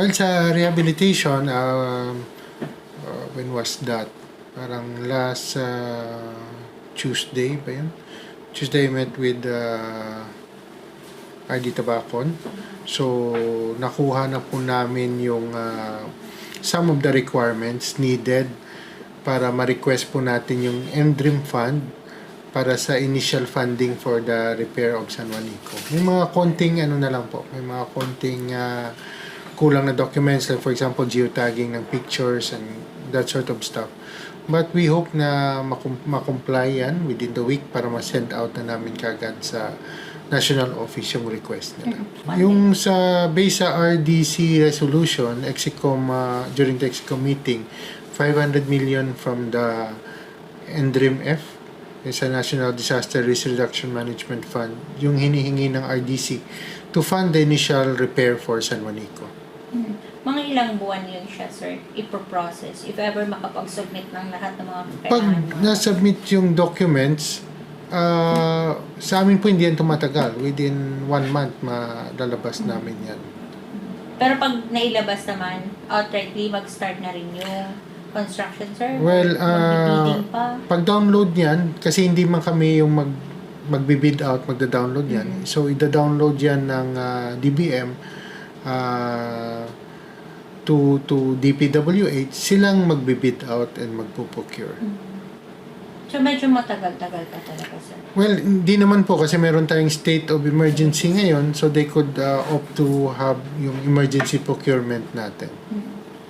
Well, sa rehabilitation, um, uh, when was that? Parang last uh, Tuesday ba yun? Tuesday I met with uh, RD Tabacon. So, nakuha na po namin yung uh, some of the requirements needed para ma-request po natin yung NDREAM Fund para sa initial funding for the repair of San Juanico. May mga konting ano na lang po, may mga konting uh, kulang na documents like for example geotagging ng pictures and that sort of stuff. But we hope na makum- makomply yan within the week para ma-send out na namin kagad sa national office yung request nila. Yung sa base sa RDC resolution, Exicom uh, during the Exicom meeting, 500 million from the NDRIM F sa National Disaster Risk Reduction Management Fund, yung hinihingi ng RDC to fund the initial repair for San Juanico. Mga ilang buwan yun siya, sir, ipoprocess. If ever makapag-submit ng lahat ng mga Pag kailangan mo. na-submit yung documents, uh, sa amin po hindi yan tumatagal. Within one month, malalabas namin yan. Pero pag nailabas naman, outrightly, mag-start na rin yung construction, sir? Well, Magbibidding pa? Pag download yan, kasi hindi man kami yung mag magbi-bid out, magda-download yan. Mhm. So, ida-download yan ng ah, DBM ah, to to DPWH, silang magbi-bid out and magpo-procure. Mhm. So, medyo matagal-tagal pa talaga, sir. Well, hindi naman po kasi meron tayong state of emergency ngayon so they could uh, opt to have yung emergency procurement natin. Mhm.